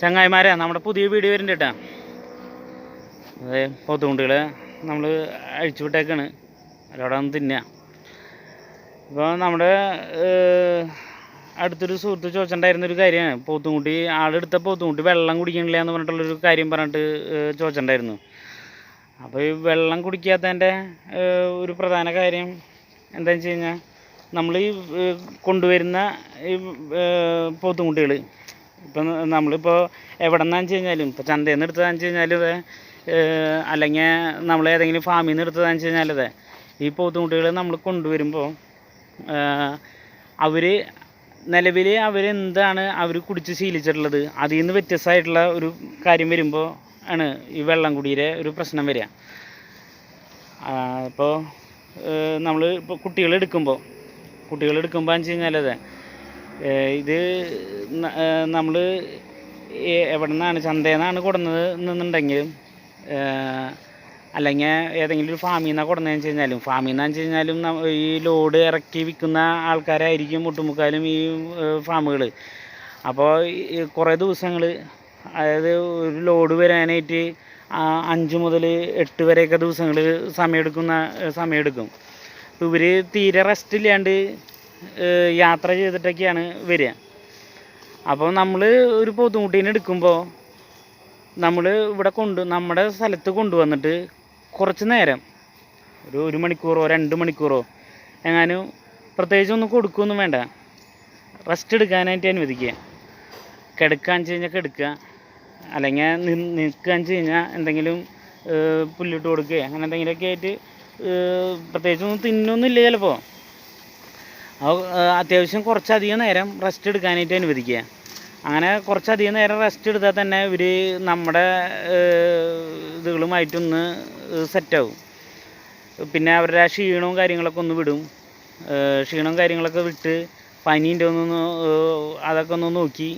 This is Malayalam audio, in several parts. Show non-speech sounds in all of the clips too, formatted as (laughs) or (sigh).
ചങ്ങായിമാരെ നമ്മുടെ പുതിയ വീഡിയോ വരുന്നുണ്ട് കേട്ടോ. അതെ പോത്തുകുട്ടികളെ നമ്മൾ അഴിച്ചു വിട്ടേക്കാണ് അവിടെ ഒന്ന് തിന്നുക. ഇപ്പോൾ നമ്മുടെ അടുത്തൊരു സുഹൃത്ത് ചോദിച്ചിട്ടുണ്ടായിരുന്ന ഒരു കാര്യമാണ്. പോത്തുംകുട്ടി ആളെടുത്ത പോത്തുംകുട്ടി വെള്ളം കുടിക്കണില്ല എന്ന് പറഞ്ഞിട്ടുള്ളൊരു കാര്യം പറഞ്ഞിട്ട് ചോദിച്ചിട്ടുണ്ടായിരുന്നു. അപ്പോൾ ഈ വെള്ളം കുടിക്കാത്തതിന്റെ ഒരു പ്രധാന കാര്യം എന്താണെന്ന് വെച്ച് കഴിഞ്ഞാൽ നമ്മൾ ഈ കൊണ്ടുവരുന്ന ഈ പോത്തുംകുട്ടികൾ ഇപ്പം നമ്മളിപ്പോൾ എവിടെ നിന്നാന്ന് വെച്ച് കഴിഞ്ഞാലും ഇപ്പോൾ ചന്തയിൽ നിന്ന് എടുത്തതാന്ന് വെച്ച് കഴിഞ്ഞാൽ അല്ലെങ്കിൽ നമ്മൾ ഏതെങ്കിലും ഫാമിൽ നിന്ന് എടുത്തതാന്ന് വെച്ച് കഴിഞ്ഞാൽ അതെ ഈ പോത്തുംകുട്ടികൾ നമ്മൾ കൊണ്ടുവരുമ്പോൾ അവർ നിലവിൽ അവരെന്താണ് അവർ കുടിച്ച് ശീലിച്ചിട്ടുള്ളത് അതിൽ നിന്ന് വ്യത്യസ്തമായിട്ടുള്ള ഒരു കാര്യം വരുമ്പോൾ ആണ് ഈ വെള്ളം കുടിയിലെ ഒരു പ്രശ്നം വരിക. ഇപ്പോൾ നമ്മൾ ഇപ്പോൾ കുട്ടികളെടുക്കുമ്പോൾ കുട്ടികളെടുക്കുമ്പോൾ എന്ന് വെച്ച് കഴിഞ്ഞാൽ അതെ ഇത് നമ്മൾ എവിടെ നിന്നാണ് ചന്തയിൽ നിന്നാണ് കൊടുന്നത് എന്നുണ്ടെങ്കിൽ അല്ലെങ്കിൽ ഏതെങ്കിലും ഒരു ഫാമിൽ നിന്നാണ് കൊടുന്നതെന്ന് വെച്ച് കഴിഞ്ഞാലും ഫാമിൽ നിന്നാന്ന് വെച്ച് കഴിഞ്ഞാലും ഈ ലോഡ് ഇറക്കി വിൽക്കുന്ന ആൾക്കാരായിരിക്കും ഒട്ടുമുക്കാലും ഈ ഫാമുകൾ അപ്പോൾ കുറേ ദിവസങ്ങൾ അതായത് ഒരു ലോഡ് വരാനായിട്ട് അഞ്ച് മുതൽ എട്ട് വരെയൊക്കെ ദിവസങ്ങൾ സമയമെടുക്കുന്ന സമയമെടുക്കും ഇവർ തീരെ റെസ്റ്റ് ഇല്ലാണ്ട് യാത്ര ചെയ്തിട്ടൊക്കെയാണ് വരിക. അപ്പോൾ നമ്മൾ ഒരു പൊതുമുട്ടീനെ എടുക്കുമ്പോൾ നമ്മൾ ഇവിടെ കൊണ്ട് നമ്മുടെ സ്ഥലത്ത് കൊണ്ടുവന്നിട്ട് കുറച്ച് നേരം ഒരു ഒരു മണിക്കൂറോ രണ്ട് മണിക്കൂറോ എങ്ങാനും പ്രത്യേകിച്ച് ഒന്നും കൊടുക്കുകയൊന്നും വേണ്ട. റെസ്റ്റ് എടുക്കാനായിട്ട് അനുവദിക്കുക. കിടക്കാന്ന് വെച്ച് കഴിഞ്ഞാൽ കിടക്കുക. അല്ലെങ്കിൽ നിൽക്കുകയെന്ന് വെച്ച് കഴിഞ്ഞാൽ എന്തെങ്കിലും പുല്ലിട്ട് കൊടുക്കുക. അങ്ങനെ എന്തെങ്കിലുമൊക്കെ ആയിട്ട് പ്രത്യേകിച്ചൊന്നും തിന്നൊന്നുമില്ല ചിലപ്പോൾ അത്യാവശ്യം കുറച്ചധികം നേരം റെസ്റ്റ് എടുക്കാനായിട്ട് അനുവദിക്കുക. അങ്ങനെ കുറച്ചധികം നേരം റെസ്റ്റ് എടുത്താൽ തന്നെ ഇവർ നമ്മുടെ ഇതുകളുമായിട്ടൊന്ന് സെറ്റാവും പിന്നെ അവരുടെ ആ ക്ഷീണവും കാര്യങ്ങളൊക്കെ ഒന്ന് വിടും. ക്ഷീണവും കാര്യങ്ങളൊക്കെ വിട്ട് പനീന്റെ ഒന്ന് അതൊക്കെ ഒന്ന് നോക്കി.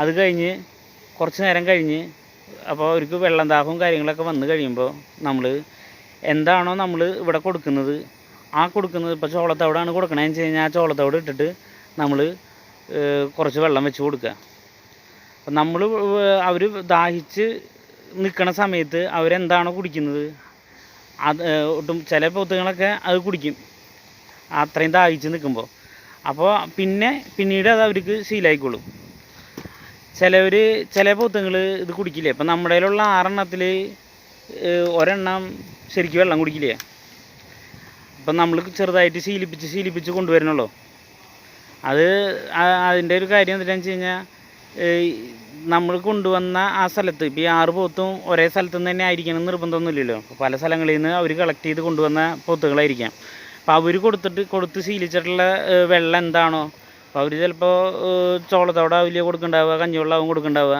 അത് കഴിഞ്ഞ് കുറച്ച് നേരം കഴിഞ്ഞ് അപ്പോൾ അവർക്ക് വെള്ളം ദാഹവും കാര്യങ്ങളൊക്കെ വന്നു കഴിയുമ്പോൾ നമ്മൾ എന്താണോ നമ്മൾ ഇവിടെ കൊടുക്കുന്നത് ആ കൊടുക്കുന്നത് ഇപ്പോൾ ചോളത്തവിടാണ് കൊടുക്കണതെന്ന് വെച്ച് കഴിഞ്ഞാൽ ആ ചോളത്തവിട് ഇട്ടിട്ട് നമ്മൾ കുറച്ച് വെള്ളം വെച്ച് കൊടുക്കുക. അപ്പം നമ്മൾ അവർ ദാഹിച്ച് നിൽക്കണ സമയത്ത് അവരെന്താണോ കുടിക്കുന്നത്? അത് ഒട്ടും ചില പോത്തുകളൊക്കെ അത് കുടിക്കും. അത്രയും ദാഹിച്ച് നിൽക്കുമ്പോൾ അപ്പോൾ പിന്നെ പിന്നീട് അത് അവർക്ക് ശീലമായിക്കോളും ചിലവർ ചില പോത്തുങ്ങൾ ഇത് കുടിക്കില്ലേ? അപ്പം നമ്മുടെ കയ്യിലുള്ള ആറെണ്ണത്തിൽ ഒരെണ്ണം ശരിക്കും വെള്ളം കുടിക്കില്ലേ? അപ്പം നമ്മൾ ചെറുതായിട്ട് ശീലിപ്പിച്ച് ശീലിപ്പിച്ച് കൊണ്ടുവരണല്ലോ അത് അതിന്റെ ഒരു കാര്യം എന്താണെന്ന് വെച്ച് കഴിഞ്ഞാൽ നമ്മൾ കൊണ്ടുവന്ന ആ സ്ഥലത്ത് ഇപ്പോൾ ഈ ആറ് പോത്തും ഒരേ സ്ഥലത്ത് നിന്ന് തന്നെ ആയിരിക്കണം എന്ന് നിർബന്ധമൊന്നുമില്ലല്ലോ. പല സ്ഥലങ്ങളിൽ നിന്ന് അവർ കളക്ട് ചെയ്ത് കൊണ്ടുവന്ന പോത്തുകളായിരിക്കാം. അപ്പോൾ അവർ കൊടുത്തിട്ട് കൊടുത്ത് ശീലിച്ചിട്ടുള്ള വെള്ളം എന്താണോ അപ്പോൾ അവർ ചിലപ്പോൾ ചോളത്തോടാവില്ല കൊടുക്കണ്ടാവുക കഞ്ഞിവെള്ളമാവും കൊടുക്കണ്ടാവുക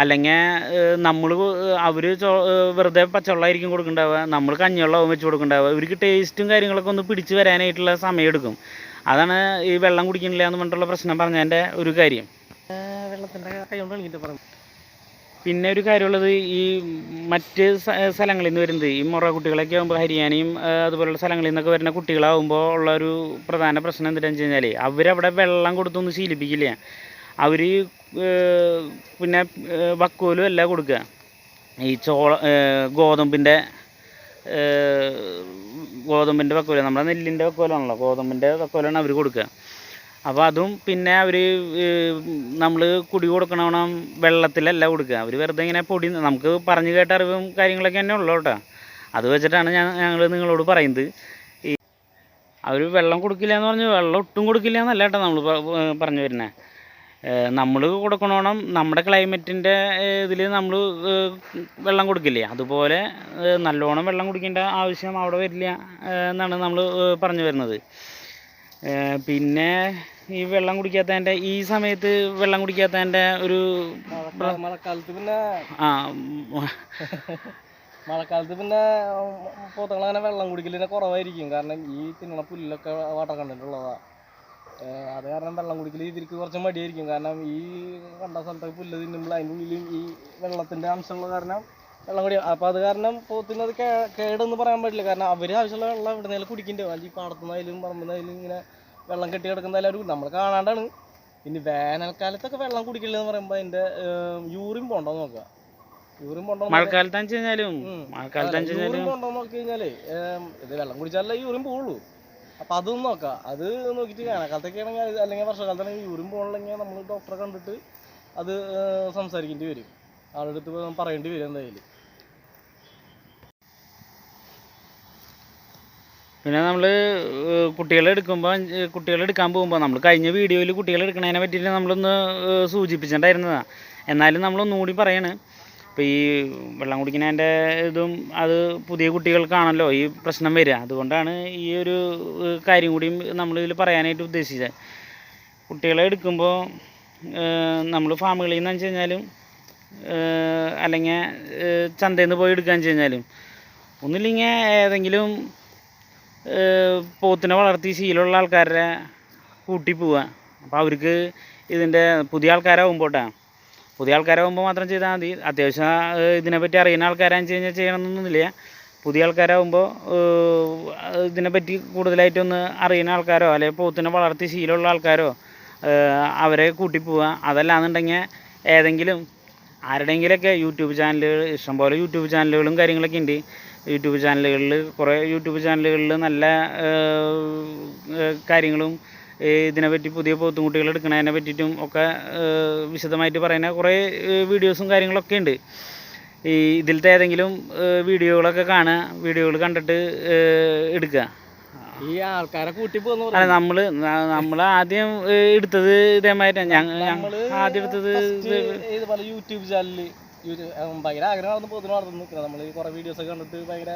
അല്ലെങ്കിൽ നമ്മൾ അവർ വെറുതെ പച്ചവെള്ളമായിരിക്കും കൊടുക്കണ്ടാവുക. നമ്മൾ കഞ്ഞിവെള്ളമാവും വെച്ച് കൊടുക്കണ്ടാവുക. ഇവർക്ക് ടേസ്റ്റും കാര്യങ്ങളൊക്കെ ഒന്ന് പിടിച്ച് വരാനായിട്ടുള്ള സമയമെടുക്കും അതാണ് ഈ വെള്ളം കുടിക്കണില്ല എന്ന് പറഞ്ഞിട്ടുള്ള പ്രശ്നം പറഞ്ഞതിന്റെ ഒരു കാര്യം. വെള്ളത്തിന്റെ കൈ കൊണ്ട് കളിക്കിട്ട് പറഞ്ഞു പിന്നെ ഒരു കാര്യമുള്ളത് ഈ മറ്റ് സ്ഥലങ്ങളിൽ നിന്ന് വരുന്നത്. ഈ മുറ കുട്ടികളൊക്കെ ആകുമ്പോൾ ഹരിയാനയും അതുപോലുള്ള സ്ഥലങ്ങളിൽ നിന്നൊക്കെ വരുന്ന കുട്ടികളാകുമ്പോൾ ഉള്ള ഒരു പ്രധാന പ്രശ്നം എന്താണെന്ന് വെച്ച് കഴിഞ്ഞാൽ അവരവിടെ വെള്ളം കൊടുത്തൊന്നും ശീലിപ്പിക്കില്ല. അവർ പിന്നെ വക്കോലും അല്ല കൊടുക്കുക ഈ ചോള ഗോതമ്പിന്റെ ഗോതമ്പിന്റെ വക്കോല നമ്മുടെ നെല്ലിന്റെ വക്കോലാണല്ലോ ഗോതമ്പിന്റെ വക്കോലാണ് അവർ കൊടുക്കുക അപ്പോൾ അതും പിന്നെ അവർ നമ്മൾ കുടി കൊടുക്കണം വെള്ളത്തിലല്ല കൊടുക്കുക അവർ വെറുതെ ഇങ്ങനെ പൊടി നമുക്ക് പറഞ്ഞു കേട്ട അറിവും കാര്യങ്ങളൊക്കെ തന്നെ ഉള്ളൂ കേട്ടോ. അത് വെച്ചിട്ടാണ് ഞാൻ ഞങ്ങൾ നിങ്ങളോട് പറയുന്നത്. അവർ വെള്ളം കൊടുക്കില്ല എന്ന് പറഞ്ഞു വെള്ളം ഒട്ടും കൊടുക്കില്ല എന്നല്ല കേട്ടോ നമ്മൾ പറഞ്ഞു വരുന്നത് നമ്മൾ കൊടുക്കണോണം നമ്മുടെ ക്ലൈമറ്റിന്റെ ഇതിൽ നമ്മൾ വെള്ളം കൊടുക്കില്ലേ? അതുപോലെ നല്ലോണം വെള്ളം കുടിക്കേണ്ട ആവശ്യം അവിടെ വരില്ല എന്നാണ് നമ്മൾ പറഞ്ഞു വരുന്നത്. പിന്നെ ഈ വെള്ളം കുടിക്കാത്തതിന്റെ ഈ സമയത്ത് വെള്ളം കുടിക്കാത്തതിന്റെ ഒരു മഴ- മഴക്കാലത്ത് പിന്നെ ആ മഴക്കാലത്ത് പിന്നെ പോത്തങ്ങൾ അങ്ങനെ വെള്ളം കുടിക്കലിനെ കുറവായിരിക്കും. കാരണം ഈ തിന്നണ പുല്ലൊക്കെ വാട്ടർ കണ്ടിട്ടുള്ളതാ അത് കാരണം വെള്ളം കുടിക്കൽ ഇതിരിക്ക് കുറച്ച് മടിയായിരിക്കും. കാരണം ഈ കണ്ട സ്ഥലത്തൊക്കെ പുല്ല് തിന്നുമ്പോൾ അതിന്റെ ഉള്ളിൽ ഈ വെള്ളത്തിന്റെ അംശമുള്ള കാരണം വെള്ളം കുടി അപ്പോൾ അത് കാരണം പോത്തിന് അത് കേ കേടെന്ന് പറയാൻ പറ്റില്ല. കാരണം അവർ ആവശ്യമുള്ള വെള്ളം എവിടെ നിന്നാലും കുടിക്കണ്ടേ അല്ലെങ്കിൽ പാടത്തുനിന്നായാലും പറമ്പുന്നായാലും ഇങ്ങനെ വെള്ളം കെട്ടി കിടക്കുന്നതായാലും അവർ നമ്മൾ കാണാണ്ടാണ്. ഇനി വേനൽക്കാലത്തൊക്കെ വെള്ളം കുടിക്കില്ലെന്ന് പറയുമ്പോൾ അതിന്റെ യൂറിൻ പോണ്ടോ നോക്കുക യൂറിൻ പോണ്ടോ മഴക്കാലത്ത് യൂറിൻ പോണ്ടോ നോക്കി കഴിഞ്ഞാലേ ഇത് വെള്ളം കുടിച്ചാലേ യൂറിൻ പോവുള്ളൂ. അപ്പൊ അതൊന്നും നോക്കാം. അത് നോക്കിയിട്ട് വേനൽക്കാലത്തൊക്കെ ആണെങ്കിൽ അല്ലെങ്കിൽ വർഷക്കാലത്താണെങ്കിൽ യൂറിൻ പോകണമെങ്കിൽ നമ്മൾ ഡോക്ടറെ കണ്ടിട്ട് അത് സംസാരിക്കേണ്ടി വരും. ആളുടെ അടുത്ത് പറയേണ്ടി വരും എന്തായാലും. പിന്നെ നമ്മൾ കുട്ടികളെ എടുക്കുമ്പോൾ കുട്ടികളെ എടുക്കാൻ പോകുമ്പോൾ നമ്മൾ കഴിഞ്ഞ വീഡിയോയിൽ കുട്ടികളെ എടുക്കുന്നതിനെ പറ്റിയിട്ട് നമ്മളൊന്ന് സൂചിപ്പിച്ചിട്ടുണ്ടായിരുന്നതാണ് എന്നാലും നമ്മളൊന്നുകൂടി പറയാണ്. ഇപ്പോൾ ഈ വെള്ളം കുടിക്കുന്നതിന്റെ ഇതും അത് പുതിയ കുട്ടികൾക്കാണല്ലോ ഈ പ്രശ്നം വരിക. അതുകൊണ്ടാണ് ഈ ഒരു കാര്യം കൂടിയും നമ്മളിതിൽ പറയാനായിട്ട് ഉദ്ദേശിച്ചത്. കുട്ടികളെ എടുക്കുമ്പോൾ നമ്മൾ ഫാമുകളിൽ നിന്ന് വെച്ച് കഴിഞ്ഞാലും അല്ലെങ്കിൽ ചന്തയിൽ നിന്ന് പോയി എടുക്കാന്ന് വെച്ച് കഴിഞ്ഞാലും ഒന്നുമില്ലെങ്കിൽ ഏതെങ്കിലും പോത്തിനെ വളർത്തി ശീലമുള്ള ആൾക്കാരെ കൂട്ടി പോവുക. അപ്പോൾ അവർക്ക് ഇതിന്റെ പുതിയ ആൾക്കാരാകുമ്പോട്ടാ പുതിയ ആൾക്കാരാകുമ്പോൾ മാത്രം ചെയ്താൽ മതി. അത്യാവശ്യം ഇതിനെപ്പറ്റി അറിയുന്ന ആൾക്കാരാന്ന് വെച്ച് കഴിഞ്ഞാൽ ചെയ്യണമെന്നൊന്നുമില്ല. പുതിയ ആൾക്കാരാകുമ്പോൾ ഇതിനെപ്പറ്റി കൂടുതലായിട്ടൊന്ന് അറിയുന്ന ആൾക്കാരോ അല്ലെങ്കിൽ പോത്തിനെ വളർത്തി ശീലമുള്ള ആൾക്കാരോ അവരെ കൂട്ടി പോവുക അതല്ലാന്നുണ്ടെങ്കിൽ ഏതെങ്കിലും ആരുടെയെങ്കിലൊക്കെ യൂട്യൂബ് ചാനലുകൾ ഇഷ്ടംപോലെ യൂട്യൂബ് ചാനലുകളും കാര്യങ്ങളൊക്കെ ഉണ്ട് യൂട്യൂബ് ചാനലുകളിൽ കുറേ യൂട്യൂബ് ചാനലുകളിൽ നല്ല കാര്യങ്ങളും ഇതിനെപ്പറ്റി പുതിയ പോത്തുംകുട്ടികൾ എടുക്കുന്നതിനെ പറ്റിയിട്ടും ഒക്കെ വിശദമായിട്ട് പറയുന്ന കുറേ വീഡിയോസും കാര്യങ്ങളൊക്കെ ഉണ്ട്. ഈ ഇതിലത്തെ ഏതെങ്കിലും വീഡിയോകളൊക്കെ കാണുക വീഡിയോകൾ കണ്ടിട്ട് എടുക്കുക. ഈ ആൾക്കാരെ കൂട്ടി പോകുന്നു അല്ല നമ്മൾ നമ്മൾ ആദ്യം എടുത്തത് ഇതേമാതിരി നമ്മൾ ആദ്യം എടുത്തത് യൂട്യൂബ് ചാനലിൽ ഭയങ്കര ആഗ്രഹം നടന്ന് പോത്തിന് വളർന്നു നിൽക്കുന്നത് നമ്മൾ കുറേ വീഡിയോസ് ഒക്കെ കണ്ടിട്ട് ഭയങ്കര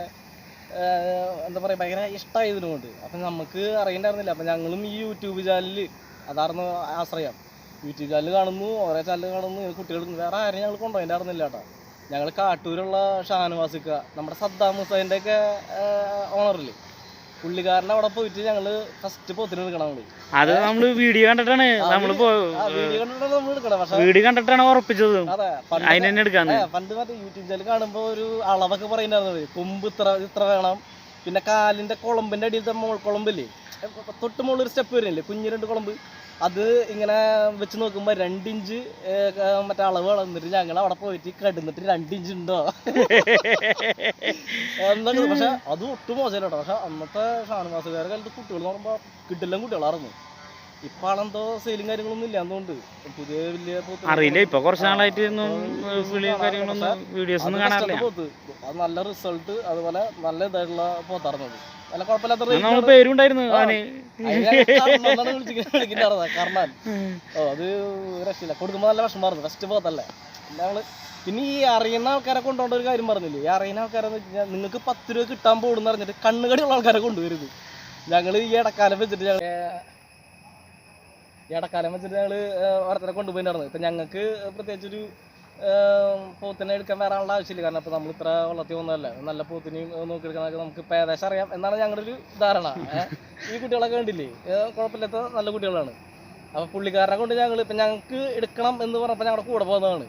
എന്താ പറയുക ഭയങ്കര ഇഷ്ടമായി ഇതിനുകൊണ്ട് അപ്പം നമുക്ക് അറിയണ്ടായിരുന്നില്ല. അപ്പം ഞങ്ങളും ഈ യൂട്യൂബ് ചാനലിൽ അതായിരുന്നു ആശ്രയം. യൂട്യൂബ് ചാനൽ കാണുന്നു ഓരോ ചാനൽ കാണുന്നു കുട്ടികൾ വേറെ ആരും ഞങ്ങൾ കൊണ്ടുപോയിട്ടായിരുന്നില്ല കേട്ടോ. ഞങ്ങൾ കാട്ടൂരുള്ള ഷാനവാസിക്ക നമ്മുടെ സദ്ദാം ഹുസൈന്റെ ഒക്കെ ഓണറില്ലേ പുള്ളിക്കാരന്റെ അവിടെ പോയിട്ട് ഞങ്ങൾ ഫസ്റ്റ് പോത്തിന് എടുക്കണം ഞങ്ങൾ അത് നമ്മൾ വീഡിയോ കണ്ടിട്ടാണ് നമ്മൾ വീഡിയോ കണ്ടിട്ടാണ് നമ്മൾ എടുക്കണം പക്ഷെ വീഡിയോ കണ്ടിട്ടാണ് ഉറപ്പിച്ചത്. അതെ അതിന് തന്നെ എടുക്കാന്ന്. പണ്ട് മറ്റേ യൂട്യൂബ് ചാനൽ കാണുമ്പോ ഒരു അളവൊക്കെ പറയുന്നുണ്ടായിരുന്നു. കൊമ്പ് ഇത്ര ഇത്ര വേണം. പിന്നെ കാലിന്റെ കുളമ്പിന്റെ അടിയിലത്തെ മോൾ കുളമ്പില്ലേ? തൊട്ട് മുകളിൽ ഒരു സ്റ്റെപ്പ് വരുന്നില്ലേ കുഞ്ഞു രണ്ട് കുളമ്പ്. അത് ഇങ്ങനെ വെച്ച് നോക്കുമ്പോൾ രണ്ടിഞ്ച് മറ്റേ അളവ് വളർന്നിട്ട് ഞങ്ങൾ അവിടെ പോയിട്ട് കടന്നിട്ട് രണ്ടിഞ്ച് ഉണ്ടോ? എന്താ പക്ഷെ അത് ഒട്ടും മോശമല്ല കേട്ടോ. പക്ഷെ അന്നത്തെ ഷാനുവാസുകാരുടെ കാലത്ത് കുട്ടികൾ എന്ന് പറയുമ്പോൾ കിട്ടില്ല കുട്ടികളായിരുന്നു. ഇപ്പൊ ആളെന്തോ സെയിലും കാര്യങ്ങളൊന്നും ഇല്ല അതുകൊണ്ട് പുതിയ വലിയ അറിയില്ല ഇപ്പൊ കുറച്ച് നാളായിട്ട് ഒന്നും കാര്യങ്ങളൊന്നും വീഡിയോസ് ഒന്നും കാണാറില്ല. പോത്ത് അത് നല്ല റിസൾട്ട് അതുപോലെ നല്ല ഇതായിട്ടുള്ള പോത്താർന്നത് നല്ല കുഴപ്പമില്ലാത്ത. പേരുണ്ടായിരുന്നു കർണൻ ഓ അത് രക്ഷയില്ല. നല്ല വിഷമായിരുന്നു ഫസ്റ്റ് പോത്തല്ലേ ഞങ്ങൾ പിന്നെ ഈ അറിയുന്ന ആൾക്കാരെ കൊണ്ടുപോകേണ്ട ഒരു കാര്യം പറഞ്ഞില്ലേ? ഈ അറിയുന്ന ആൾക്കാരെ വെച്ച് കഴിഞ്ഞാൽ നിങ്ങൾക്ക് പത്ത് രൂപ കിട്ടാൻ പോകുന്നു പറഞ്ഞിട്ട് കണ്ണുകടിയുള്ള ആൾക്കാരെ കൊണ്ടുവരുത്. ഞങ്ങൾ ഈ ഇടക്കാലം വെച്ചിട്ട് ഇടക്കാലം വെച്ചിട്ട് ഞങ്ങൾ ഓരോരുത്തരെ കൊണ്ടുപോയിട്ടുണ്ടായിരുന്നു ഇപ്പം ഞങ്ങൾക്ക് പ്രത്യേകിച്ചൊരു ഏർ, പോത്തിനെ എടുക്കാൻ വേറെ ആളുടെ ആവശ്യമില്ല. കാരണം ഇപ്പം നമ്മൾ ഇത്ര വളർത്തി വന്നതല്ലേ. നല്ല പോത്തിനെയും നോക്കിയെടുക്കാനൊക്കെ നമുക്ക് ഇപ്പം ഏകദേശം അറിയാം. എന്നാണ് ഞങ്ങളുടെ ഒരു ധാരണ. ഈ കുട്ടികളൊക്കെ കണ്ടില്ലേ? കുഴപ്പമില്ലാത്ത നല്ല കുട്ടികളാണ്. അപ്പോൾ പുള്ളിക്കാരനെ കൊണ്ട് ഞങ്ങൾ ഇപ്പം ഞങ്ങൾക്ക് എടുക്കണം എന്ന് പറഞ്ഞപ്പോൾ ഞങ്ങളുടെ കൂടെ പോകുന്നതാണ്.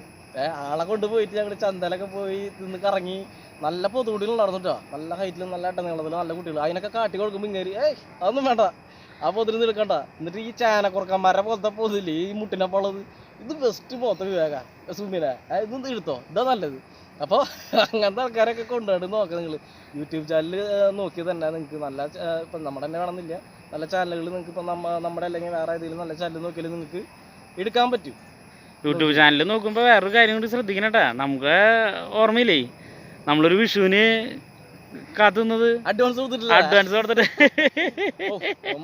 ആളെ കൊണ്ട് പോയിട്ട് ഞങ്ങൾ ചന്തയിലൊക്കെ പോയി നിന്ന് കറങ്ങി നല്ല പൊതുകുട്ടികൾ നടന്നു കേട്ടോ. നല്ല ഹൈറ്റിലും നല്ല ഇട്ട നീളത്തിലും നല്ല കുട്ടികൾ അതിനൊക്കെ കാട്ടി കൊടുക്കുമ്പോൾ ഇങ്ങേരി ഏയ് അതൊന്നും വേണ്ട. ആ പൊതിന് നിൽക്കണ്ട. എന്നിട്ട് ഈ ചാന ചാനക്കുറക്കന്മാരെ പോലത്തെ പൊതില്ലേ ഈ മുട്ടിനെ പോളത് ഇത് ബെസ്റ്റ് പോത്ത വിവേക. സുമിന ഇതൊന്നും എടുത്തോ. ഇതാ നല്ലത്. അപ്പോൾ അങ്ങനത്തെ ആൾക്കാരൊക്കെ കൊണ്ടുപോയി നോക്കാം നിങ്ങൾ യൂട്യൂബ് ചാനൽ നോക്കി തന്നെ നിങ്ങൾക്ക് നല്ല ഇപ്പം നമ്മുടെ തന്നെ വേണമെന്നില്ല. നല്ല ചാനലുകൾ നിങ്ങൾക്ക് ഇപ്പം നമ്മ നമ്മുടെ അല്ലെങ്കിൽ വേറെ ഏതെങ്കിലും നല്ല ചാനൽ നോക്കിയാൽ നിങ്ങൾക്ക് എടുക്കാൻ പറ്റും. യൂട്യൂബ് ചാനൽ നോക്കുമ്പോൾ വേറൊരു കാര്യം കൂടി ശ്രദ്ധിക്കണം കേട്ടാ നമുക്ക് ഓർമ്മയില്ലേ? നമ്മളൊരു വിഷുവിന് കാത്തുന്നത് അഡ്വാൻസ് കൊടുത്തിട്ടില്ല. അഡ്വാൻസ് കൊടുത്തിട്ട്.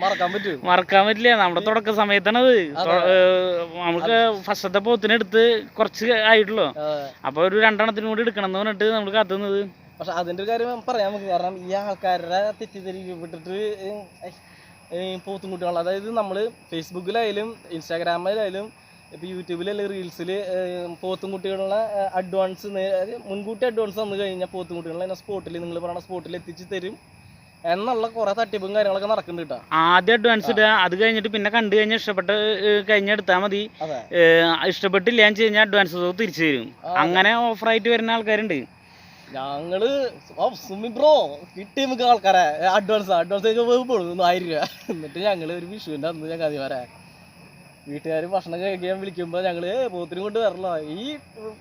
മറക്കാൻ പറ്റും മറക്കാൻ പറ്റില്ല. നമ്മുടെ തുടക്ക സമയത്താണത്. നമുക്ക് ഫസ്റ്റത്തെ പോത്തിനെടുത്ത് കുറച്ച് ആയിട്ടുള്ളൂ. അപ്പൊ ഒരു രണ്ടെണ്ണത്തിനും കൂടി എടുക്കണം എന്ന് പറഞ്ഞിട്ട് നമ്മൾ കാത്തുന്നത്. പക്ഷെ അതിന്റെ ഒരു കാര്യം പറയാൻ നമുക്ക്. കാരണം ഈ ആൾക്കാരുടെ തെറ്റിദ്ധരിക്കപ്പെട്ടിട്ട് പോത്തും കുട്ടികൾ അതായത് നമ്മൾ ഫേസ്ബുക്കിലായാലും ഇൻസ്റ്റാഗ്രാമിലായാലും ഇപ്പൊ യൂട്യൂബിലല്ലേ റീൽസിൽ പോത്തും കുട്ടികളുള്ള അഡ്വാൻസ് മുൻകൂട്ടി അഡ്വാൻസ് തന്നു കഴിഞ്ഞാൽ പോത്തും കുട്ടികളെ അതിനെ സ്പോട്ടിൽ നിങ്ങൾ പറയുന്ന സ്പോട്ടിൽ എത്തിച്ച് തരും. എന്നുള്ള കുറെ തട്ടിപ്പും കാര്യങ്ങളൊക്കെ നടക്കുന്നുണ്ട് കേട്ടോ. ആദ്യം അഡ്വാൻസ് ഇടുക അത് കഴിഞ്ഞിട്ട് പിന്നെ കണ്ടു കഴിഞ്ഞാൽ ഇഷ്ടപ്പെട്ട് കഴിഞ്ഞെടുത്താൽ മതി. ഇഷ്ടപ്പെട്ടില്ല എന്ന് കഴിഞ്ഞാൽ അഡ്വാൻസ് തിരിച്ചു തരും. അങ്ങനെ ഓഫറായിട്ട് വരുന്ന ആൾക്കാരുണ്ട്. ഞങ്ങൾ സുമി ബ്രോ കിട്ടി നമുക്ക് ആൾക്കാരെ അഡ്വാൻസ് അഡ്വാൻസ് ആയിരിക്കും ആയിരം രൂപ. എന്നിട്ട് ഞങ്ങൾ ഒരു വിഷുവിന്റെ അന്ന് ഞങ്ങൾ അതി വരാ വീട്ടുകാർ ഭക്ഷണം കഴിക്കാൻ വിളിക്കുമ്പോൾ ഞങ്ങൾ പോത്തിനും കൊണ്ട് വരണോ ഈ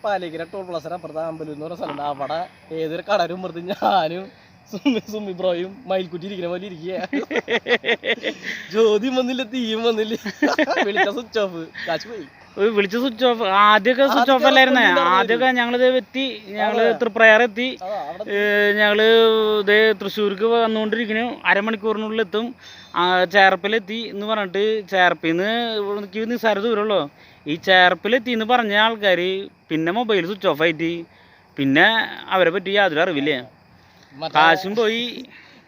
പാലേക്കര ടോൾ പ്ലാസർ അപ്പുറത്തെ അമ്പലം എന്ന് പറഞ്ഞ സ്ഥലമുണ്ട്. അവിടെ ഏതൊരു കടരും വെറുതെ ഞാനും സുമി സുമി ബ്രോയും മയിൽക്കുട്ടി ഇരിക്കുന്ന പോലെ ഇരിക്കുക ജ്യോതി വന്നില്ല തീയും വന്നില്ല. വിളിച്ച സ്വിച്ച് ഓഫ് കാശ് പോയി. വിളിച്ച സ്വിച്ച് ഓഫ് ആദ്യമൊക്കെ സ്വിച്ച് ഓഫ് അല്ലായിരുന്നു. ആദ്യമൊക്കെ ഞങ്ങളിത് എത്തി. ഞങ്ങൾ തൃപ്രയാർ എത്തി. ഞങ്ങൾ ഇത് തൃശ്ശൂർക്ക് വന്നുകൊണ്ടിരിക്കുന്നു അരമണിക്കൂറിനുള്ളിൽ എത്തും ചേർപ്പിലെത്തി എന്ന് പറഞ്ഞിട്ട് ചേർപ്പിൽ നിന്ന് എനിക്ക് നിസ്സാര ദൂരമുള്ളൂ? ഈ ചേർപ്പിലെത്തി എന്ന് പറഞ്ഞ ആൾക്കാർ പിന്നെ മൊബൈൽ സ്വിച്ച് ഓഫ് ആയിട്ട്. പിന്നെ അവരെ പറ്റി യാതൊരു അറിവില്ല? കാശും പോയി.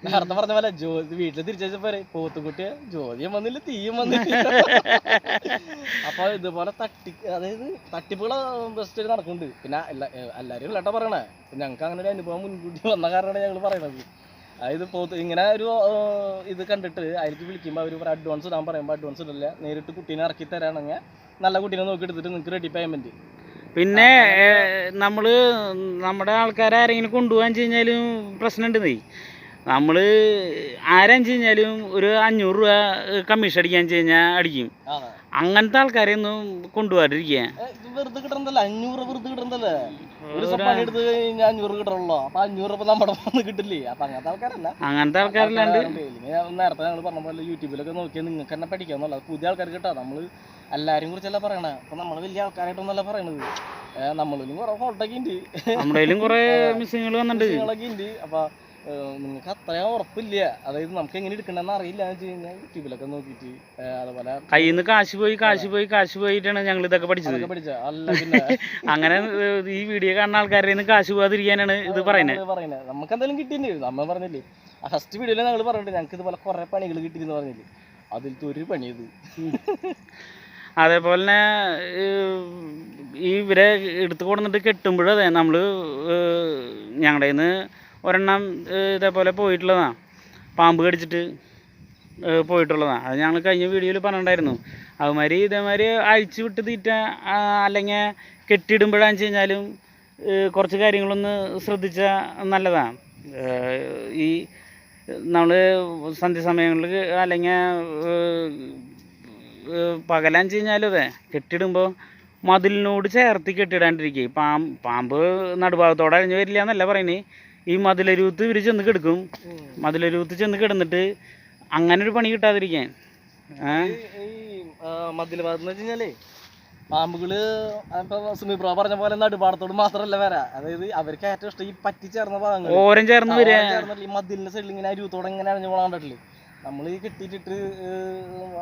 നേരത്തെ പറഞ്ഞ പോലെ ജ്യോതി വീട്ടിൽ തിരിച്ചു പോത്തുകുട്ടിയെ ജ്യോതിയും വന്നില്ല തീയും വന്നില്ല. (laughs) അപ്പൊ ഇതുപോലെ തട്ടി അതായത് തട്ടിപ്പുകൾ ബെസ്റ്റ് നടക്കുന്നുണ്ട്. പിന്നെ എല്ലാരും ഇല്ലാട്ടോ പറയണേ. ഞങ്ങൾക്ക് അങ്ങനെ ഒരു അനുഭവം മുൻകൂട്ടി വന്ന കാരണമാണ് ഞങ്ങൾ പറയണത്. അതായത് പോത്ത് ഇങ്ങനെ ഒരു ഇത് കണ്ടിട്ട് അതിലേക്ക് വിളിക്കുമ്പോൾ അവർ അഡ്വാൻസ് ഇടാൻ പറയുമ്പോൾ അഡ്വാൻസ് ഇടില്ല? നേരിട്ട് കുട്ടീനെ ഇറക്കി തരാണെങ്കിൽ നല്ല കുട്ടീനെ നോക്കി എടുത്തിട്ട് നിങ്ങൾക്ക് റെഡി പേയ്മെന്റ് പിന്നെ നമ്മൾ നമ്മുടെ ആൾക്കാരെ ആരെങ്കിലും കൊണ്ടുപോകാൻ കഴിഞ്ഞാലും പ്രശ്നമുണ്ടെന്നേ. നമ്മൾ നമ്മൾ വെച്ച് കഴിഞ്ഞാലും ഒരു അഞ്ഞൂറ് രൂപ കമ്മീഷൻ അടിക്കാൻ വെച്ച് കഴിഞ്ഞാൽ അടിക്കും അങ്ങനത്തെ ആൾക്കാരെ ഒന്നും കൊണ്ടുപോകാതിരിക്കുക ഏ, ഇത് വെറുതെ കിട്ടണ്ടല്ലേ അഞ്ഞൂറ് വെറുതെ കിട്ടണ്ടല്ലേ ഒരു ദിവസം പണി എടുത്ത് കഴിഞ്ഞാൽ അഞ്ഞൂറ് കിട്ടണല്ലോ. അപ്പൊ അഞ്ഞൂറ് ഇപ്പൊ നമ്മുടെ വന്ന് കിട്ടില്ലേ? അപ്പൊ അങ്ങനത്തെ ആൾക്കാരല്ല. അങ്ങനത്തെ ആൾക്കാരല്ലാണ്ട്. നേരത്തെ ഞങ്ങൾ പറഞ്ഞ പോലെ യൂട്യൂബിലൊക്കെ നോക്കിയാൽ നിങ്ങൾക്ക് തന്നെ പഠിക്കാന്നല്ല പുതിയ ആൾക്കാർ കിട്ടാ. നമ്മൾ എല്ലാരും കുറിച്ചല്ല പറയണേ. അപ്പൊ നമ്മൾ വലിയ ആൾക്കാരായിട്ടൊന്നല്ല പറയണത്. നമ്മളിലും കുറെ ഫോട്ടോ ഒക്കെ ഉണ്ട്. നമ്മുടെ കുറെ ഉണ്ട്. അപ്പൊ നിങ്ങൾക്ക് അത്രയും ഉറപ്പില്ല. അതായത് നമുക്ക് എങ്ങനെ എടുക്കണ്ടെന്ന് അറിയില്ല. എന്ന് വെച്ച് കഴിഞ്ഞാൽ യൂട്യൂബിലൊക്കെ നോക്കിയിട്ട്. അതുപോലെ കയ്യിൽ നിന്ന് കാശ് പോയി കാശ് പോയി കാശ് പോയിട്ടാണ് ഞങ്ങൾ ഇതൊക്കെ പഠിച്ചത്. പഠിച്ച അല്ല പിന്നെ (laughs) അങ്ങനെ ഈ വീഡിയോ കാണുന്ന ആൾക്കാരുടെ നിന്ന് കാശ് പോകാതിരിക്കാനാണ് ഇത് പറയുന്നത്. പറയുന്നത് നമുക്ക് എന്തായാലും കിട്ടിയിട്ടുണ്ട്. നമ്മൾ പറഞ്ഞില്ലേ? ആ ഫസ്റ്റ് വീഡിയോയിൽ ഞങ്ങൾ പറഞ്ഞിട്ട് ഞങ്ങൾക്ക് ഇതുപോലെ കുറെ പണികൾ കിട്ടിയെന്ന് പറഞ്ഞില്ലേ? അതിലത്തെ ഒരു പണി ഇത്. (laughs) അതേപോലെ തന്നെ ഈ ഇവരെ എടുത്തു കൊടുത്തിട്ട് കെട്ടുമ്പോഴും അതെ നമ്മൾ ഞങ്ങളുടെ നിന്ന് ഒരെണ്ണം ഇതേപോലെ പോയിട്ടുള്ളതാണ് പാമ്പ് കടിച്ചിട്ട് പോയിട്ടുള്ളതാണ് അത് ഞങ്ങൾ കഴിഞ്ഞ വീഡിയോയിൽ പറഞ്ഞിട്ടുണ്ടായിരുന്നു. അതുമാതിരി ഇതേമാതിരി അഴിച്ചു വിട്ട് തീറ്റ അല്ലെങ്കിൽ കെട്ടിയിടുമ്പോഴാണെന്ന് വെച്ച് കഴിഞ്ഞാലും കുറച്ച് കാര്യങ്ങളൊന്ന് ശ്രദ്ധിച്ചാൽ നല്ലതാണ് ഈ നമ്മൾ സന്ധ്യസമയങ്ങളിൽ അല്ലെങ്കിൽ പകലാന്ന് വെച്ച് കഴിഞ്ഞാലും അതെ കെട്ടിടുമ്പോൾ മതിലിനോട് ചേർത്ത് കെട്ടിടാണ്ടിരിക്കുക പാമ്പ് പാമ്പ് നടുഭാഗത്തോടെ അഴിഞ്ഞു വരില്ല എന്നല്ല പറയുന്നത് ഈ മതിലരൂത്ത് ഇവർ ചെന്ന് കിടക്കും. മതിലരൂത്ത് ചെന്ന് കിടന്നിട്ട് അങ്ങനെ ഒരു പണി കിട്ടാതിരിക്കാൻ. ഭാഗത്ത് കഴിഞ്ഞാലേ പാമ്പുകൾ ഇപ്പൊ സുമി പ്രോ പറഞ്ഞ പോലെ നടുപാടത്തോട് മാത്രല്ല വരാ. അതായത് അവർക്ക് ഏറ്റവും ഇഷ്ടം ഈ പറ്റിച്ചേർന്ന ഭാഗങ്ങൾ ഓരം ചേർന്ന് ഈ മതിലിന്റെ സൈഡിൽ ഇങ്ങനെ അരുവത്തോടെ ഇങ്ങനെ അഴിഞ്ഞു പോകാൻ പറ്റില്ലേ നമ്മൾ ഈ കെട്ടിയിട്ടിട്ട്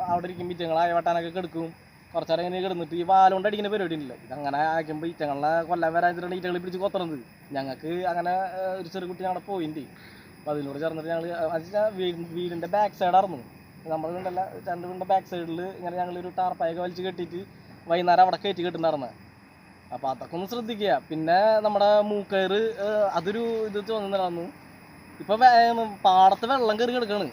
അവിടെ ഇരിക്കും ഇറ്റങ്ങൾ ആയവട്ടാനൊക്കെ കിടക്കും. കുറച്ചേരം ഇങ്ങനെ കിടന്നിട്ട് ഈ വാലുകൊണ്ട് അടിക്കുന്ന പരിപാടി ഉണ്ടല്ലോ. ഇത് അങ്ങനെ ആക്കുമ്പോൾ ഈറ്റങ്ങളെ കൊല്ലാൻ വരാൻ ഇറ്റകളെ പിടിച്ച് കൊത്തണത്. ഞങ്ങൾക്ക് അങ്ങനെ ഒരു ചെറിയ കുട്ടി ഞങ്ങളുടെ പോയിന്റ്. അപ്പോൾ അതിനോട് ചേർന്നിട്ട് ഞങ്ങൾ വീടിന്റെ ബാക്ക് സൈഡായിരുന്നു നമ്മൾ വീണ്ടല്ല രണ്ട് വീടിന്റെ ബാക്ക് സൈഡിൽ ഇങ്ങനെ ഞങ്ങൾ ഒരു ടാർപ്പായൊക്കെ വലിച്ച് കെട്ടിയിട്ട് വൈകുന്നേരം അവിടെ കയറ്റി കെട്ടുന്നുണ്ടായിരുന്നത് അപ്പോൾ അതൊക്കെ ഒന്ന് ശ്രദ്ധിക്കുക. പിന്നെ നമ്മുടെ മൂക്കയറ് അതൊരു ഇത് തോന്നുന്നുണ്ടായിരുന്നു ഇപ്പൊ പാടത്ത് വെള്ളം കയറി കിടക്കാണ്.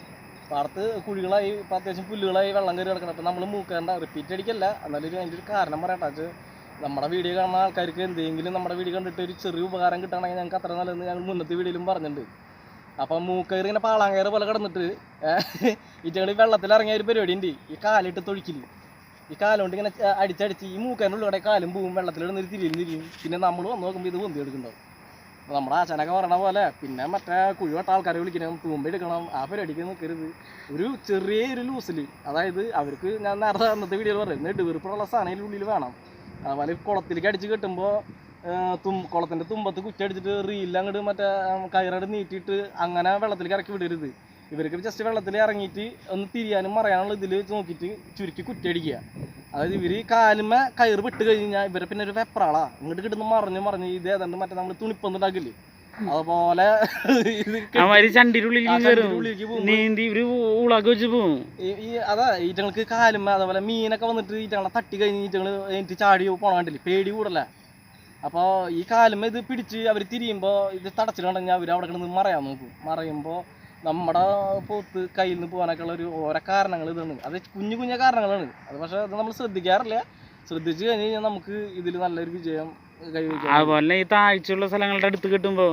പാടത്ത് കുഴികളായി ഇപ്പൊ അത്യാവശ്യം പുല്ലുകളായി വെള്ളം കയറി കിടക്കണം അപ്പൊ നമ്മൾ മൂക്കേണ്ട റിപ്പീറ്റ് അടിക്കല്ല. എന്നാലും ഒരു അതിന്റെ ഒരു കാരണം പറയട്ടെ. അത് നമ്മുടെ വീഡിയോ കാണുന്ന ആൾക്കാർക്ക് എന്തെങ്കിലും നമ്മുടെ വീഡിയോ കണ്ടിട്ട് ഒരു ചെറിയ ഉപകാരം കിട്ടണമെങ്കിൽ ഞങ്ങൾക്ക് അത്ര നല്ലതെന്ന് ഞങ്ങൾ മുന്നത്തെ വീഡിയോയിലും പറഞ്ഞിട്ടുണ്ട്. അപ്പൊ മൂക്കയർ ഇങ്ങനെ പാളാങ്കയറ് പോലെ കിടന്നിട്ട് ഇറ്റങ്ങൾ വെള്ളത്തിൽ ഇറങ്ങിയ ഒരു പരിപാടി ഉണ്ട്. ഈ കാലിട്ട് തൊഴിക്കൽ. ഈ കാലുകൊണ്ട് ഇങ്ങനെ അടിച്ചടിച്ച് ഈ മൂക്കന്റെ ഉള്ളിലൂടെ കാലും പോവും വെള്ളത്തിലിടുന്നൊരു തിരിയും തിരിയും. പിന്നെ നമ്മൾ വന്ന് നോക്കുമ്പോൾ ഇത് പൊന്തി എടുക്കുന്നുണ്ടാവും നമ്മുടെ ആശാനൊക്കെ പറയണ പോലെ പിന്നെ മറ്റേ കുഴിവട്ട ആൾക്കാരെ വിളിക്കണം തൂമ്പ എടുക്കണം ആ പരിപാടിക്ക് നിൽക്കരുത് ഒരു ചെറിയ ഒരു ലൂസിൽ അതായത് അവർക്ക് ഞാൻ നേരത്തെ അന്നത്തെ വീഡിയോയിൽ പറയുന്നത് നെടുവീർപ്പുള്ള സാധനം ഉള്ളിൽ വേണം. അതുപോലെ കുളത്തിലേക്ക് അടിച്ച് കെട്ടുമ്പോൾ തും കുളത്തിന്റെ തുമ്പത്ത് കുറ്റടിച്ചിട്ട് റീലിൽ അങ്ങോട്ട് മറ്റേ കയറട് നീട്ടിയിട്ട് അങ്ങനെ വെള്ളത്തിലേക്ക് ഇറക്കി വിടരുത്. ഇവർക്ക് ജസ്റ്റ് വെള്ളത്തിൽ ഇറങ്ങിയിട്ട് ഒന്ന് തിരിയാനും മറയാനുള്ള ഇതിൽ നോക്കിയിട്ട് ചുരുക്കി കുറ്റടിക്കുക അതായത് ഇവർ കാലുമ്മ കയറ് വിട്ട് കഴിഞ്ഞാൽ ഇവരെ പിന്നെ ഒരു വെപ്രാളാ. ഇങ്ങോട്ട് കിട്ടുന്ന മറിഞ്ഞ് മറിഞ്ഞ് ഇത് ഏതാണ്ട് മറ്റേ നമ്മൾ തുണിപ്പൊന്നുണ്ടാക്കില്ലേ അതുപോലെ വെച്ച് അതാ ഈറ്റങ്ങൾക്ക് കാലുമ്മ അതേപോലെ മീനൊക്കെ വന്നിട്ട് ഈറ്റങ്ങളെ തട്ടി കഴിഞ്ഞ് ഈറ്റങ്ങൾ എനിക്ക് ചാടി പോണ കണ്ടില്ലേ? പേടി കൂടല അപ്പോൾ ഈ കാലുമ്മ ഇത് പിടിച്ച് അവർ തിരിയുമ്പോൾ ഇത് തടച്ചിട്ടുണ്ടെങ്കിൽ അവർ അവിടെ കിടന്ന് മറയാൻ നോക്കും. മറയുമ്പോൾ നമ്മുടെ പോത്ത് കയ്യിൽ നിന്ന് പോകാനൊക്കെയുള്ള ഒരു ഓരോ കാരണങ്ങൾ ഇതാണ്. അത് കുഞ്ഞു കുഞ്ഞു കാരണങ്ങളാണ്. അത് പക്ഷേ അത് നമ്മൾ ശ്രദ്ധിക്കാറില്ല. ശ്രദ്ധിച്ചു കഴിഞ്ഞ് കഴിഞ്ഞാൽ നമുക്ക് ഇതിൽ നല്ലൊരു വിജയം അതുപോലെ ഈ താഴ്ചയുള്ള സ്ഥലങ്ങളുടെ അടുത്ത് കിട്ടുമ്പോ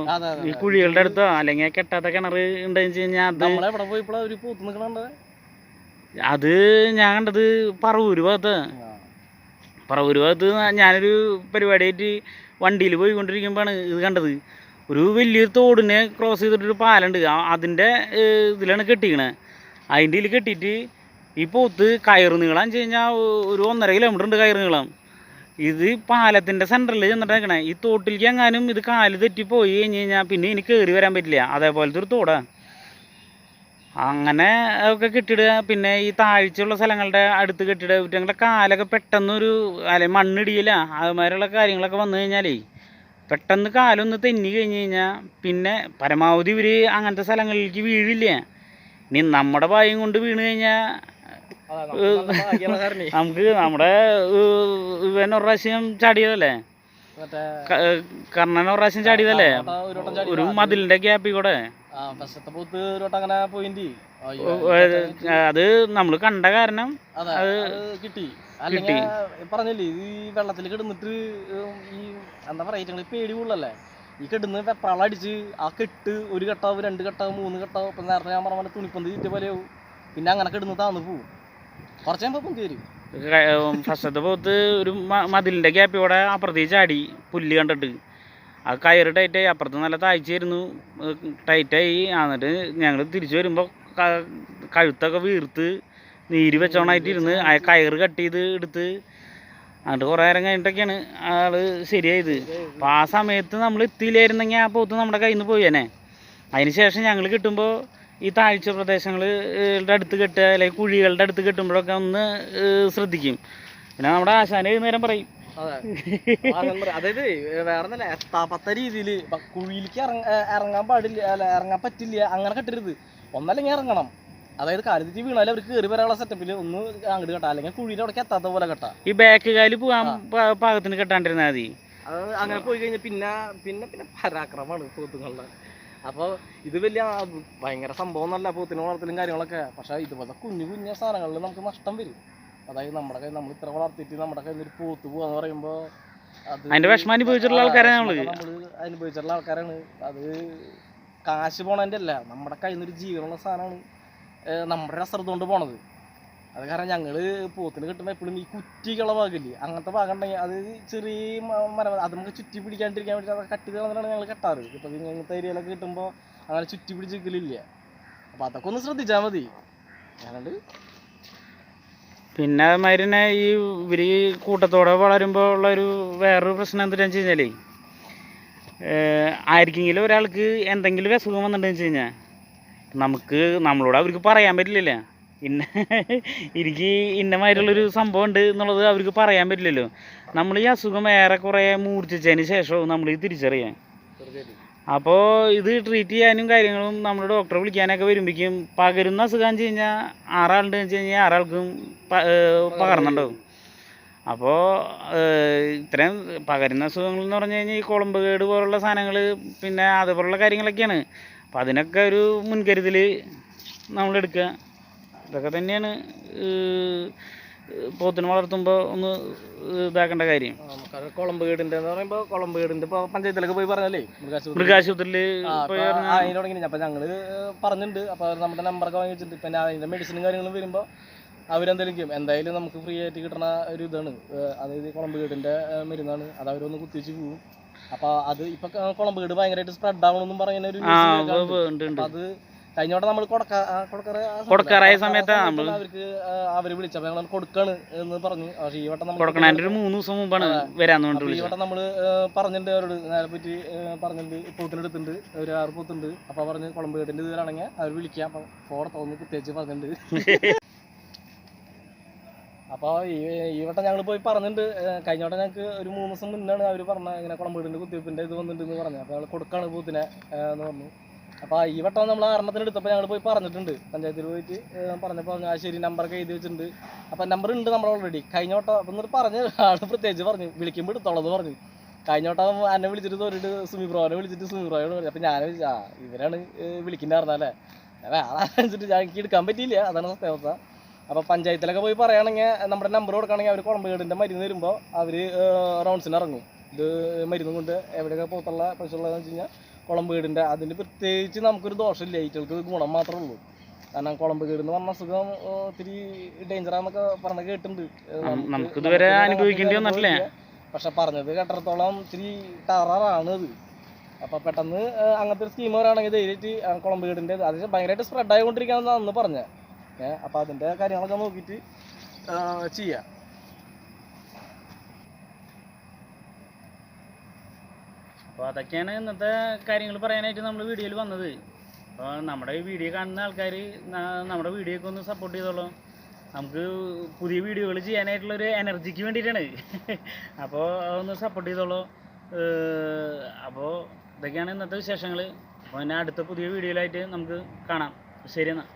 ഈ കുഴികളുടെ അടുത്തോ അല്ലെങ്കിൽ കെട്ടാത്ത കിണർ ഉണ്ടെന്ന് കഴിഞ്ഞാൽ അത് ഞാൻ കണ്ടത് പറവൂര് ഭാഗത്ത്. പറവൂര് ഭാഗത്ത് ഞാനൊരു പരിപാടിയായിട്ട് വണ്ടിയിൽ പോയിക്കൊണ്ടിരിക്കുമ്പോഴാണ് ഇത് കണ്ടത്. ഒരു വലിയൊരു തോടിനെ ക്രോസ് ചെയ്തിട്ടൊരു പാലുണ്ട്. അതിന്റെ ഇതിലാണ് കെട്ടിക്കണേ. അതിന്റെ ഇതിൽ കെട്ടിയിട്ട് ഈ പോത്ത് കയർ നീളം വെച്ച് കഴിഞ്ഞാൽ ഒരു ഒന്നര കിലോമീറ്റർ ഉണ്ട് കയർ നീളം. ഇത് പാലത്തിന്റെ സെന്ററിൽ ചെന്നിട്ട് നിൽക്കണേ ഈ തോട്ടിലേക്ക് എങ്ങാനും ഇത് കാൽ തെറ്റി പോയി കഴിഞ്ഞ് കഴിഞ്ഞാൽ പിന്നെ ഇനി കയറി വരാൻ പറ്റില്ല. അതേപോലത്തെ ഒരു തോടാ. അങ്ങനെ ഒക്കെ കെട്ടിടുക പിന്നെ ഈ താഴ്ചയുള്ള സ്ഥലങ്ങളുടെ അടുത്ത് കെട്ടിടുക ഇവറ്റങ്ങളുടെ കാലൊക്കെ പെട്ടെന്നൊരു അല്ലെ മണ്ണിടിയില്ല അതുമാതിരിയുള്ള കാര്യങ്ങളൊക്കെ വന്നു കഴിഞ്ഞാലേ പെട്ടെന്ന് കാലൊന്ന് തെന്നി കഴിഞ്ഞ് കഴിഞ്ഞാൽ പിന്നെ പരമാവധി ഇവർ അങ്ങനത്തെ സ്ഥലങ്ങളിലേക്ക് വീഴില്ല? ഇനി നമ്മുടെ പായം കൊണ്ട് വീണ് കഴിഞ്ഞാൽ നമുക്ക് നമ്മുടെ ഇവൻ ഒരു പ്രാവശ്യം ചാടിയതല്ലേ? കർണൻ ഒരു പ്രാവശ്യം ചാടിയതല്ലേ? ഒരു മതിലിന്റെ ഗ്യാപ്പിൽ കൂടെ. അത് നമ്മൾ കണ്ട കാരണം അത് കിട്ടി. അല്ലെങ്കിൽ പറഞ്ഞില്ലേ ഈ വെള്ളത്തിൽ കിടന്നിട്ട് ഈ എന്താ പറയാ ഇറ്റങ്ങൾ പേടി കൂടുതലല്ലേ? ഈ കിടന്ന് വെപ്രാളം അടിച്ച് ആ കെട്ട് ഒരു കെട്ടാവും രണ്ട് കെട്ടാവും മൂന്ന് കെട്ടാവും ഇപ്പം നേരത്തെ ഞാൻ പറഞ്ഞ പോലെ തുണിപ്പന്ത് ചീറ്റ പോലെയാവും പിന്നെ അങ്ങനെ കിടന്ന് താന്ന് പോവും. കുറച്ച് കഴിയുമ്പോൾ പൊന്തി വരും. ഫസ്റ്റത്തെ പോത്ത് ഒരു മതിലിന്റെ മതിലിന്റെ ഗ്യാപ്പിൽ കൂടെ അപ്പുറത്തേക്ക് ചാടി പുല്ല് കണ്ടിട്ട്. ആ കയറ് ടൈറ്റായി അപ്പുറത്ത് നല്ല താഴ്ചയായിരുന്നു. ടൈറ്റായി എന്നിട്ട് ഞങ്ങൾ തിരിച്ചു വരുമ്പോൾ കഴുത്തൊക്കെ വീർത്ത് നീര് വെച്ചോണായിട്ട് ഇരുന്ന് ആ കയറ് കട്ട് ചെയ്ത് എടുത്ത് എന്നിട്ട് കുറേ നേരം കഴിഞ്ഞിട്ടൊക്കെയാണ് ആൾ ശരിയായത്. അപ്പം ആ സമയത്ത് നമ്മൾ എത്തിയില്ലായിരുന്നെങ്കിൽ ആ പോത്ത് നമ്മുടെ കയ്യിൽ നിന്ന് പോയേനെ അതിന് ശേഷം ഞങ്ങൾ കിട്ടുമ്പോൾ ഈ താഴ്ച പ്രദേശങ്ങളുടെ അടുത്ത് കെട്ടുക അല്ലെങ്കിൽ കുഴികളുടെ അടുത്ത് കെട്ടുമ്പോഴൊക്കെ ഒന്ന് ശ്രദ്ധിക്കും. പിന്നെ നമ്മുടെ ആശാന നേരം പറയും. അതായത് വേറെ എത്താപ്പത്ത രീതിയിൽ കുഴിയിലേക്ക് ഇറങ്ങാൻ പാടില്ല അല്ല ഇറങ്ങാൻ പറ്റില്ല അങ്ങനെ കെട്ടരുത്. ഒന്നല്ലെങ്കിൽ ഇറങ്ങണം. അതായത് കാലിത്തി വീണാലും അവർക്ക് കയറി വരാനുള്ള സെറ്റപ്പിൽ ഒന്ന് അങ്ങോട്ട് കെട്ടാം. അല്ലെങ്കിൽ കുഴിയുടെ അവിടേക്ക് എത്താത്ത പോലെ കെട്ടാം. ഈ ബാക്ക് കാൽ പോകാൻ പാകത്തിന് കെട്ടാണ്ടിരുന്നാൽ മതി. അത് അങ്ങനെ പോയി കഴിഞ്ഞാൽ പിന്നെ പിന്നെ പിന്നെ പരാക്രമാണ് പോത്തുങ്ങളുടെ അപ്പോൾ ഇത് വലിയ ഭയങ്കര സംഭവം എന്നല്ല പോത്തിന് വളർത്തലും കാര്യങ്ങളൊക്കെ. പക്ഷേ ഇതുപോലത്തെ കുഞ്ഞു കുഞ്ഞു സാധനങ്ങളിൽ നമുക്ക് നഷ്ടം വരും. അതായത് നമ്മുടെ കയ്യിൽ നമ്മൾ ഇത്ര വളർത്തിയിട്ട് നമ്മുടെ കയ്യിൽ നിന്നൊരു ഒരു പോത്ത് പോവാന്ന് പറയുമ്പോൾ അത് അതിന്റെ വിഷമം അനുഭവിച്ചിട്ടുള്ള ആൾക്കാരാണ് നമ്മൾ. അനുഭവിച്ചിട്ടുള്ള ആൾക്കാരാണ്. അത് കാശ് പോണതിന്റെ അല്ല നമ്മുടെ കയ്യിൽ നിന്ന് ഒരു ജീവനുള്ള സാധനമാണ്. നമ്മുടെ അശ്രദ്ധ കൊണ്ട് പോണത്. അത് കാരണം ഞങ്ങൾ പോത്തിന് കിട്ടുന്ന എപ്പോഴും ഈ കുറ്റിക്കുള്ള ഭാഗമില്ലേ അങ്ങനത്തെ ഭാഗം ഉണ്ടെങ്കിൽ അത് ചെറിയ മരം അത് നമുക്ക് ചുറ്റി പിടിക്കാണ്ടിരിക്കാൻ വേണ്ടി കട്ട് ചെയ്ത് ഞങ്ങൾ കെട്ടാറ്. ഇപ്പം ഇങ്ങനത്തെ ഏരിയയിലൊക്കെ കിട്ടുമ്പോൾ അങ്ങനെ ചുറ്റി പിടിച്ച് നിൽക്കലില്ല അപ്പോൾ അതൊക്കെ ഒന്ന് ശ്രദ്ധിച്ചാൽ മതി. ഞാനുണ്ട് പിന്നെ അതുമാതിരി തന്നെ ഈ ഇവർ കൂട്ടത്തോടെ വളരുമ്പോൾ ഉള്ളൊരു വേറൊരു പ്രശ്നം എന്താണെന്ന് വെച്ച് കഴിഞ്ഞാൽ ആർക്കെങ്കിലും ഒരാൾക്ക് എന്തെങ്കിലും അസുഖം വന്നിട്ടുണ്ടെന്ന് വെച്ച് കഴിഞ്ഞാൽ നമുക്ക് നമ്മളോട് അവർക്ക് പറയാൻ പറ്റില്ലല്ലോ? ഇന്ന (laughs) എനിക്ക് ഇന്നമാതിരിയുള്ളൊരു സംഭവം ഉണ്ട് എന്നുള്ളത് അവർക്ക് പറയാൻ പറ്റില്ലല്ലോ. നമ്മൾ ഈ അസുഖം ഏറെ ഏറെക്കുറെ മൂർച്ഛിച്ചതിന് ശേഷവും നമ്മൾ ഇത് തിരിച്ചറിയാൻ അപ്പോൾ ഇത് ട്രീറ്റ് ചെയ്യാനും കാര്യങ്ങളും നമ്മൾ ഡോക്ടറെ വിളിക്കാനൊക്കെ വരുമ്പോഴേക്കും പകരുന്ന അസുഖം വെച്ച് കഴിഞ്ഞാൽ ആറാളുണ്ട് വെച്ച് കഴിഞ്ഞാൽ ആറാൾക്കും പകർന്നുണ്ടാവും. അപ്പോൾ ഇത്രയും പകരുന്ന അസുഖങ്ങൾ എന്ന് പറഞ്ഞു കഴിഞ്ഞാൽ ഈ കുളമ്പ് കേട് പോലുള്ള സാധനങ്ങൾ പിന്നെ അതുപോലുള്ള കാര്യങ്ങളൊക്കെയാണ്. അപ്പം അതിനൊക്കെ ഒരു മുൻകരുതൽ നമ്മളെടുക്കുക ഇതൊക്കെ തന്നെയാണ് പോത്തിന് വളർത്തുമ്പോൾ ഒന്ന് ഇതാക്കേണ്ട കാര്യം. കുളമ്പ് വീടിന്റെ എന്ന് പറയുമ്പോൾ കുളമ്പ് വീടിന്റെ ഇപ്പോൾ പഞ്ചായത്തിലൊക്കെ പോയി പറഞ്ഞല്ലേ മൃഗാശുപത്രി. മൃഗാശുപത്രിയിൽ ഞങ്ങൾ അതിന് തുടങ്ങി അപ്പൊ ഞങ്ങൾ പറഞ്ഞിട്ടുണ്ട്. അപ്പോൾ നമ്മുടെ നമ്പറൊക്കെ വാങ്ങിച്ചിട്ടുണ്ട് പിന്നെ അതിന്റെ മെഡിസിനും കാര്യങ്ങളും വരുമ്പോൾ അവരെന്തെങ്കിലും ചെയ്യും. എന്തായാലും നമുക്ക് ഫ്രീ ആയിട്ട് കിട്ടണ ഒരു ഇതാണ്. അതായത് കുളമ്പ് വീടിന്റെ മരുന്നാണ്. അത് അവരൊന്ന് കുത്തിച്ച് പോകും അപ്പൊ അത് ഇപ്പൊ കുളമ്പ് വീട് ഭയങ്കരമായിട്ട് സ്പ്രെഡ് ആവണമെന്നും പറയുന്ന ഒരു അത് കഴിഞ്ഞ വട്ടം നമ്മൾ കൊടുക്കറായ സമയത്ത് അവർക്ക് അവർ വിളിച്ചപ്പോ ഞങ്ങൾ കൊടുക്കാണ് എന്ന് പറഞ്ഞു. പക്ഷേ ഈ വട്ടം കൊടുക്കണ മൂന്ന് ദിവസം മുമ്പാണ് വരാന്ന് ഈ വട്ടം നമ്മൾ പറഞ്ഞിട്ടുണ്ട് അവരോട്. നേരെ പറ്റി പറഞ്ഞിട്ടുണ്ട്. പൂത്തിനെടുത്തിട്ടുണ്ട് ഒരു ആറ് പൂത്തുണ്ട്. അപ്പൊ പറഞ്ഞ് കുളമ്പ് കേട്ടിന്റെ ഇതിലാണെങ്കിൽ അവർ വിളിക്കാം. അപ്പൊ തോന്നി പ്രത്യേകിച്ച് പറഞ്ഞിട്ടുണ്ട്. (laughs) അപ്പൊ ഈ ഈ വട്ടം ഞങ്ങൾ പോയി പറഞ്ഞിട്ടുണ്ട് കഴിഞ്ഞ വട്ടം ഞങ്ങൾക്ക് ഒരു മൂന്ന് ദിവസം മുന്നാണ് അവർ പറഞ്ഞ ഇങ്ങനെ കുളം വീടിന്റെ കുത്തിവെപ്പിന്റെ ഇത് വന്നിട്ടുണ്ട് പറഞ്ഞു അപ്പോൾ ഞങ്ങൾ കൊടുക്കാണ് പൂത്തിനെ എന്ന് പറഞ്ഞു. അപ്പോൾ ഈ വട്ടം നമ്മൾ ആറെണ്ണത്തിന് എടുത്തപ്പോൾ ഞങ്ങൾ പോയി പറഞ്ഞിട്ടുണ്ട്. പഞ്ചായത്തിൽ പോയിട്ട് പറഞ്ഞപ്പോൾ ആ ശരി നമ്പറൊക്കെ എഴുതി വെച്ചിട്ടുണ്ട്. അപ്പോൾ നമ്പർ ഉണ്ട് നമ്മൾ ഓൾറെഡി കഴിഞ്ഞ വട്ടം അപ്പം എന്നിട്ട് പറഞ്ഞ് ആൾ പ്രത്യേകിച്ച് പറഞ്ഞു വിളിക്കുമ്പോൾ എടുത്തോളെന്ന് പറഞ്ഞു. കഴിഞ്ഞ വട്ടം എന്നെ വിളിച്ചിട്ട് തോന്നിട്ട് സുമി ബ്രോനെ വിളിച്ചിട്ട് സുമി ബ്രോയോട് പറഞ്ഞു. അപ്പൊ ഞാൻ ആ ഇവരാണ് പറഞ്ഞാലേ വേറെ വെച്ചിട്ട് ഞാൻ എനിക്ക് എടുക്കാൻ പറ്റിയില്ല അതാണ് സത്യാവസ്ഥ. അപ്പൊ പഞ്ചായത്തിലൊക്കെ പോയി പറയുകയാണെങ്കിൽ നമ്മുടെ നമ്പർ കൊടുക്കുകയാണെങ്കിൽ അവർ കുളമ്പുകേടിന്റെ മരുന്ന് വരുമ്പോൾ അവർ റൗണ്ട്സിന് ഇറങ്ങും. ഇത് മരുന്ന് കൊണ്ട് എവിടെയൊക്കെ പോത്തുള്ള പശുള്ളതെന്ന് വെച്ച് കഴിഞ്ഞാൽ കുളമ്പുകേടിന്റെ അതിന് പ്രത്യേകിച്ച് നമുക്കൊരു ദോഷമില്ല. ഈറ്റകൾക്ക് ഗുണം മാത്രമേ ഉള്ളൂ. കാരണം കുളമ്പ് കേട് എന്ന് പറഞ്ഞ അസുഖം ഒത്തിരി ഡേഞ്ചറാന്നൊക്കെ പറഞ്ഞ കേട്ടിട്ടുണ്ട്. നമുക്ക് ഇതുവരെ അനുഭവിക്കേണ്ടി വന്നിട്ടില്ല. പക്ഷെ പറഞ്ഞത് കേട്ടിടത്തോളം ഇത്തിരി ടാറാണ് അത്. അപ്പോൾ പെട്ടെന്ന് അങ്ങനത്തെ ഒരു സ്കീം വരാണെങ്കിൽ ധൈര്യമായിട്ട് കുളമ്പ് കേടിന്റെ അത് ഭയങ്കരമായിട്ട് സ്പ്രെഡ് ആയിക്കൊണ്ടിരിക്കുകയാണെന്ന് അന്ന് പറഞ്ഞത്. ഏഹ് അപ്പൊ അതിന്റെ കാര്യങ്ങളൊക്കെ നോക്കിയിട്ട് ചെയ്യാ. അപ്പോൾ അതൊക്കെയാണ് ഇന്നത്തെ കാര്യങ്ങൾ പറയാനായിട്ട് നമ്മൾ വീഡിയോയിൽ വന്നത്. അപ്പോൾ നമ്മുടെ ഈ വീഡിയോ കാണുന്ന ആൾക്കാർ നമ്മുടെ വീഡിയോ ഒക്കെ ഒന്ന് സപ്പോർട്ട് ചെയ്തോളൂ. നമുക്ക് പുതിയ വീഡിയോകൾ ചെയ്യാനായിട്ടുള്ളൊരു എനർജിക്ക് വേണ്ടിയിട്ടാണ്. അപ്പോൾ ഒന്ന് സപ്പോർട്ട് ചെയ്തോളൂ. അപ്പോൾ ഇതൊക്കെയാണ് ഇന്നത്തെ വിശേഷങ്ങൾ അപ്പോൾ പിന്നെ അടുത്ത പുതിയ വീഡിയോയിലായിട്ട് നമുക്ക് കാണാം. ശരി എന്നാൽ